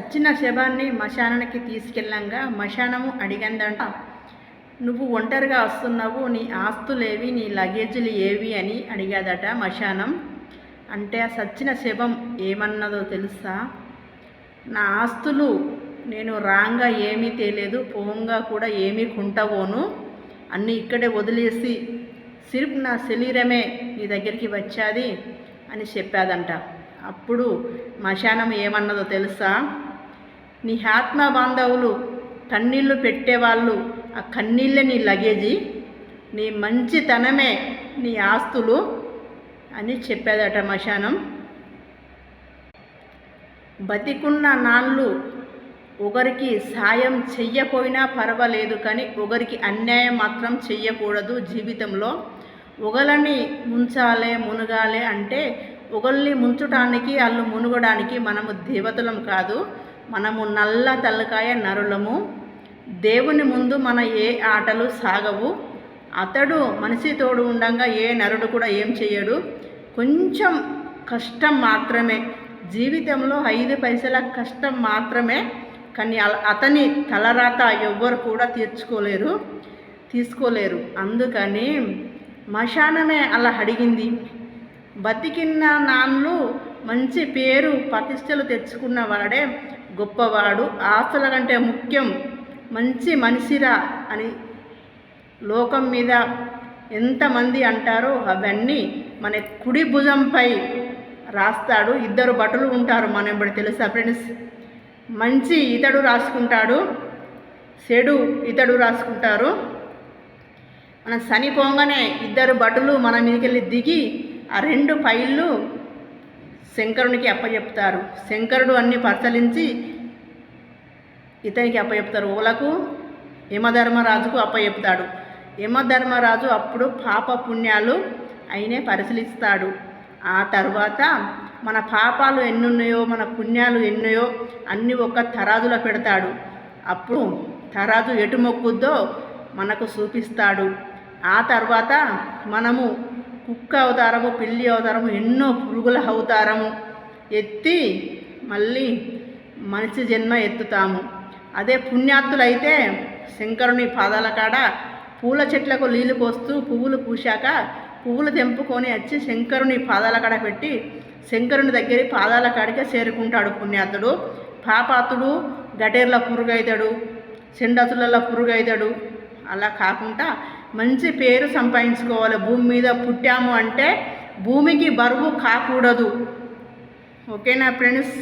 చచ్చిన శవాన్ని మశానానికి తీసుకెళ్ళంగా మశానము అడిగిందంట. నువ్వు ఒంటరిగా వస్తున్నావు నీ ఆస్తులేవి నీ లగేజీలు ఏవి? అని అడిగాదట మశానం. అంటే ఆ సచ్చిన శవం ఏమన్నదో తెలుసా? నా ఆస్తులు నేను రాంగా ఏమీ తేలేదు పోంగా కూడా ఏమీ కుంటవోను అన్నీ ఇక్కడే వదిలేసి సిర్ఫ్ నా శరీరమే నీ దగ్గరికి వచ్చాది అని చెప్పాదంట. అప్పుడు మశానం ఏమన్నదో తెలుసా? నీ ఆత్మ బాంధవులు కన్నీళ్ళు పెట్టేవాళ్ళు ఆ కన్నీళ్ళే నీ లగేజీ. నీ మంచితనమే నీ ఆస్తులు అని చెప్పేదట మశానం. బతికున్న నాళ్ళు ఒకరికి సాయం చెయ్యపోయినా పర్వాలేదు కానీ ఒకరికి అన్యాయం మాత్రం చెయ్యకూడదు జీవితంలో. ఒకళ్ళని ముంచాలే మునగాలే అంటే ఒకళ్ళని ముంచడానికి వాళ్ళు మునుగడానికి మనము దేవతలం కాదు. మనము నల్ల తలకాయ నరులము. దేవుని ముందు మన ఏ ఆటలు సాగవు. అతడు మనిషి తోడు ఉండంగా ఏ నరుడు కూడా ఏం చేయడు కొంచెం కష్టం మాత్రమే. జీవితంలో ఐదు పైసల కష్టం మాత్రమే. కానీ అతని తలరాత ఎవ్వరు కూడా తీర్చుకోలేరు తీసుకోలేరు. అందుకని మశానమే అలా అడిగింది. బతికిన నాన్లు మంచి పేరు ప్రతిష్టలు తెచ్చుకున్నవాడే గొప్పవాడు. ఆస్తుల కంటే ముఖ్యం మంచి మనిషిరా అని లోకం మీద ఎంతమంది అంటారో అవన్నీ మన కుడి భుజంపై రాస్తాడు. ఇద్దరు భటులు ఉంటారు మన ఇప్పుడు తెలుసా ఫ్రెండ్స్? మంచి ఇతడు రాసుకుంటాడు చెడు ఇతడు రాసుకుంటారు. మనం చనిపోగానే ఇద్దరు భటులు మన మీదకెళ్ళి దిగి ఆ రెండు ఫైళ్ళు శంకరునికి అప్పచెప్తారు శంకరుడు అన్ని పరిశీలించి ఇతనికి అప్పచెప్తారు ఓలకు యమధర్మరాజుకు అప్పచెప్తాడు యమధర్మరాజు అప్పుడు పాప పుణ్యాలు అయినే పరిశీలిస్తాడు. ఆ తర్వాత మన పాపాలు ఎన్నున్నాయో మన పుణ్యాలు ఎన్నయో అన్నీ ఒక తరాజులో పెడతాడు. అప్పుడు తరాజు ఎటు మొక్కుద్దో మనకు చూపిస్తాడు. ఆ తర్వాత మనము కుక్క అవతారము పిల్లి అవతారము ఎన్నో పురుగుల అవతారము ఎత్తి మళ్ళీ మనిషి జన్మ ఎత్తుతాము. అదే పుణ్యాత్తులైతే శంకరుని పాదాల కాడ పూల చెట్లకు నీళ్ళు పోస్తూ పువ్వులు పూశాక పువ్వులు తెంపుకొని వచ్చి శంకరుని పాదాల కాడ పెట్టి శంకరుని దగ్గర పాదాల కాడికే చేరుకుంటాడు పుణ్యాత్తుడు. పాపాత్తుడు గటేర్ల పురుగైతాడు చెండతులలో పురుగైతాడు. అలా కాకుండా మంచి పేరు సంపాదించుకోవాలి. భూమి మీద పుట్టాము అంటే భూమికి బరువు కాకూడదు. ఓకేనా ఫ్రెండ్స్?